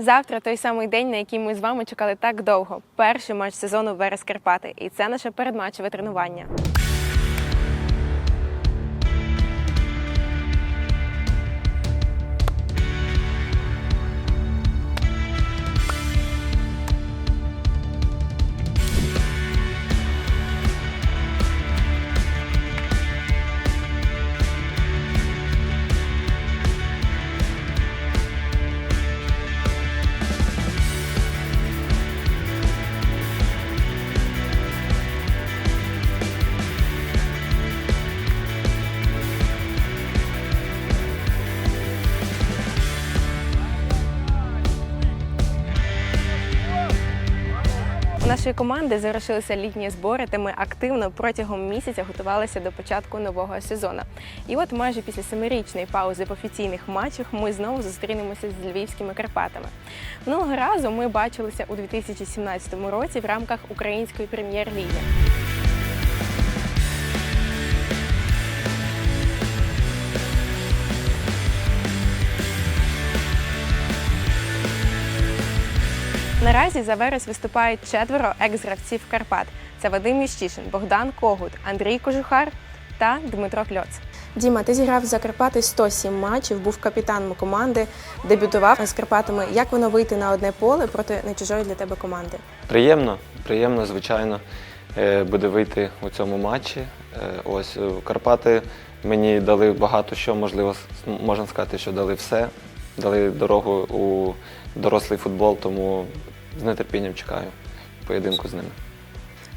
Завтра той самий день, на який ми з вами чекали так довго. Перший матч сезону Верес Карпати. І це наше передматчеве тренування. Нашої команди завершилися літні збори, та ми активно протягом місяця готувалися до початку нового сезону. І от майже після семирічної паузи в офіційних матчах ми знову зустрінемося з львівськими Карпатами. Минулого разу ми бачилися у 2017 році в рамках української прем'єр-ліги. Наразі за верес виступають четверо екс-гравців Карпат. Це Вадим Міщишин, Богдан Когут, Андрій Кожухар та Дмитро Кльоц. Діма, ти зіграв за Карпати 107 матчів, був капітаном команди, дебютував з Карпатами. Як воно вийти на одне поле проти не чужої для тебе команди? Приємно, приємно, звичайно, е, буде вийти у цьому матчі. Е, Ось е, Карпати мені дали багато що, можливо, с- можна сказати, що дали все. Дали дорогу у дорослий футбол, тому з нетерпінням чекаю поєдинку з ними.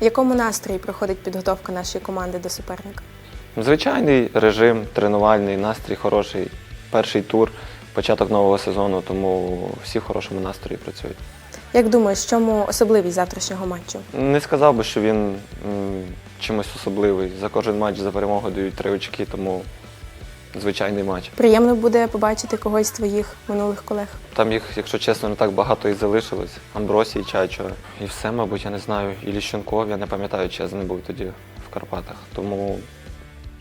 В якому настрої проходить підготовка нашої команди до суперника? Звичайний режим, тренувальний, настрій хороший, перший тур, початок нового сезону, тому всі в хорошому настрої працюють. Як думаєш, в чому особливість завтрашнього матчу? Не сказав би, що він м, чимось особливий. За кожен матч за перемогу дають три очки, тому звичайний матч. Приємно буде побачити когось з твоїх минулих колег. Там їх, якщо чесно, не так багато і залишилось. Амбросій, Чачо. І все, мабуть, я не знаю. І Ліщенков, я не пам'ятаю, чи я з ним був тоді в Карпатах. Тому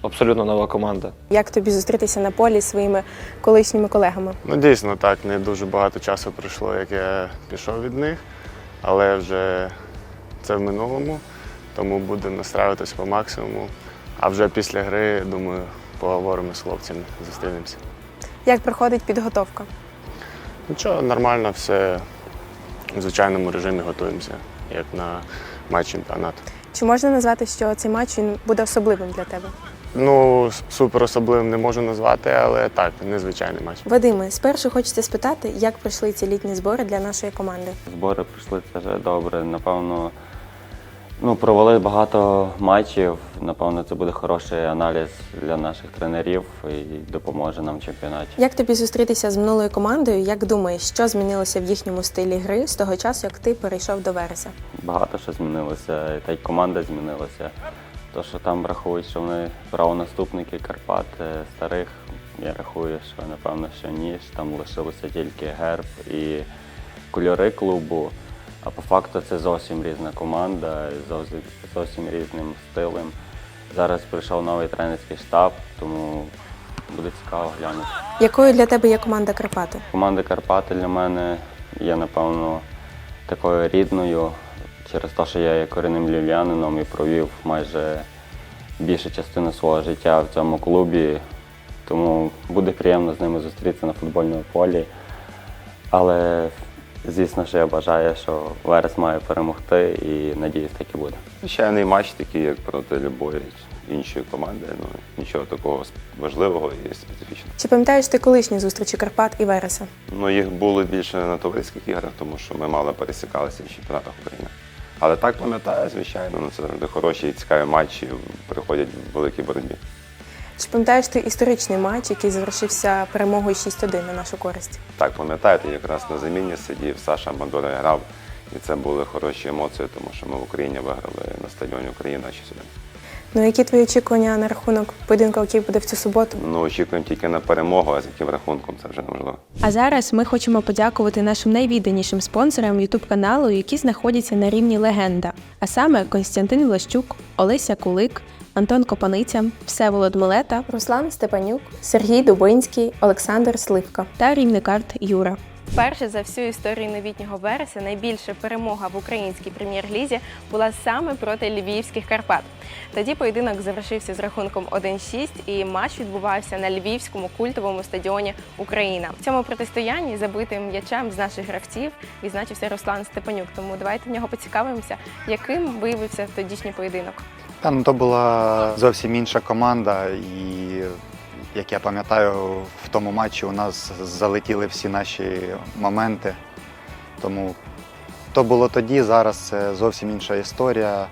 абсолютно нова команда. Як тобі зустрітися на полі зі своїми колишніми колегами? Ну, дійсно, так, не дуже багато часу пройшло, як я пішов від них, але вже це в минулому, тому будемо настраюватися по максимуму. А вже після гри, думаю, поговоримо з хлопцями, зустрінемося. Як проходить підготовка? Нічого, нормально, все в звичайному режимі готуємося, як на матч чемпіонату. Чи можна назвати, що цей матч він буде особливим для тебе? Ну, супер особливим не можу назвати, але так, незвичайний матч. Вадиме, спершу хочеться спитати, як пройшли ці літні збори для нашої команди. Збори пройшли це добре. Напевно, ну, провели багато матчів. Напевно, це буде хороший аналіз для наших тренерів і допоможе нам в чемпіонаті. Як тобі зустрітися з минулою командою? Як думаєш, що змінилося в їхньому стилі гри з того часу, як ти перейшов до Вереса? Багато що змінилося, і та й команда змінилася. То, що там рахують, що вони правонаступники Карпат е, старих, я рахую, що напевно, що ні, що там лишилося тільки герб і кольори клубу. А по факту це зовсім різна команда, зовсім, зовсім різним стилем. Зараз прийшов новий тренерський штаб, тому буде цікаво глянути. Якою для тебе є команда Карпати? Команда Карпати для мене є, напевно, такою рідною через те, що я є корінним львів'янином і провів майже більшу частину свого життя в цьому клубі. Тому буде приємно з ними зустрітися на футбольному полі. Але звісно, що я бажаю, що Верес має перемогти і надіюсь, так і буде. Звичайний матч, такий, як проти любої іншої команди. Ну, нічого такого важливого і специфічного. Чи пам'ятаєш ти колишні зустрічі Карпат і Вереса? Ну, їх було більше на товариських іграх, тому що ми мало пересікалися в чемпіонатах України. Але так пам'ятаю, звичайно, ну, це завжди хороші і цікаві матчі, приходять в великій боротьбі. Чи пам'ятаєш ти історичний матч, який завершився перемогою 6-1 на нашу користь? Так, пам'ятаєте, якраз на заміні сидів Саша Мандора грав, і це були хороші емоції, тому що ми в Україні виграли на стадіоні Україна 6-1. Ну які твої очікування на рахунок поєдинку, який буде в цю суботу? Ну, очікуємо тільки на перемогу, а з яким рахунком це вже неможливо. А зараз ми хочемо подякувати нашим найвідданішим спонсорам youtube каналу, які знаходяться на рівні легенда. А саме Константин Влащук, Олеся Кулик, Антон Копаниця, Всеволод Милета, Руслан Степанюк, Сергій Дубинський, Олександр Сливка та рівникарт Юра. Вперше за всю історію новітнього вереса найбільша перемога в українській прем'єр-лізі була саме проти львівських Карпат. Тоді поєдинок завершився з рахунком 1-6 і матч відбувався на львівському культовому стадіоні Україна. В цьому протистоянні забитим м'ячем з наших гравців відзначився Руслан Степанюк. Тому давайте в нього поцікавимося, яким виявився тодішній поєдинок. Та ну то була зовсім інша команда, і як я пам'ятаю, в тому матчі у нас залетіли всі наші моменти. Тому то було тоді, зараз це зовсім інша історія.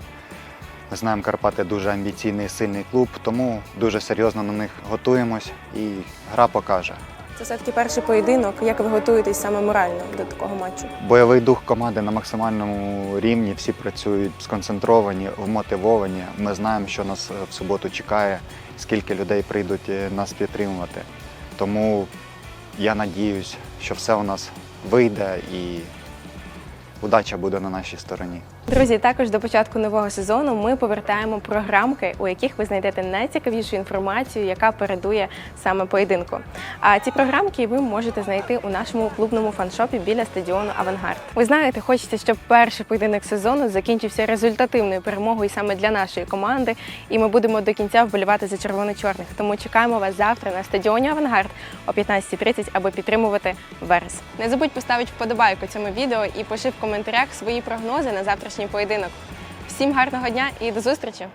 Ми знаємо, Карпати дуже амбіційний, сильний клуб, тому дуже серйозно на них готуємось і гра покаже. Це все-таки перший поєдинок. Як ви готуєтесь саме морально до такого матчу? Бойовий дух команди на максимальному рівні, всі працюють сконцентровані, вмотивовані. Ми знаємо, що нас е, в суботу чекає, скільки людей прийдуть е, нас підтримувати. Тому я надіюсь, що все у нас вийде і удача буде на нашій стороні. Друзі, також до початку нового сезону ми повертаємо програмки, у яких ви знайдете найцікавішу інформацію, яка передує саме поєдинку. А ці програмки ви можете знайти у нашому клубному фаншопі біля стадіону Авангард. Ви знаєте, хочеться, щоб перший поєдинок сезону закінчився результативною перемогою саме для нашої команди, і ми будемо до кінця вболівати за червоно-чорних. Тому чекаємо вас завтра на стадіоні Авангард о 15.30, аби підтримувати Верес. Не забудь поставити вподобайку цьому відео і пиши в коментарях свої прогнози на завтрашній поєдинок. Всім гарного дня і до зустрічі!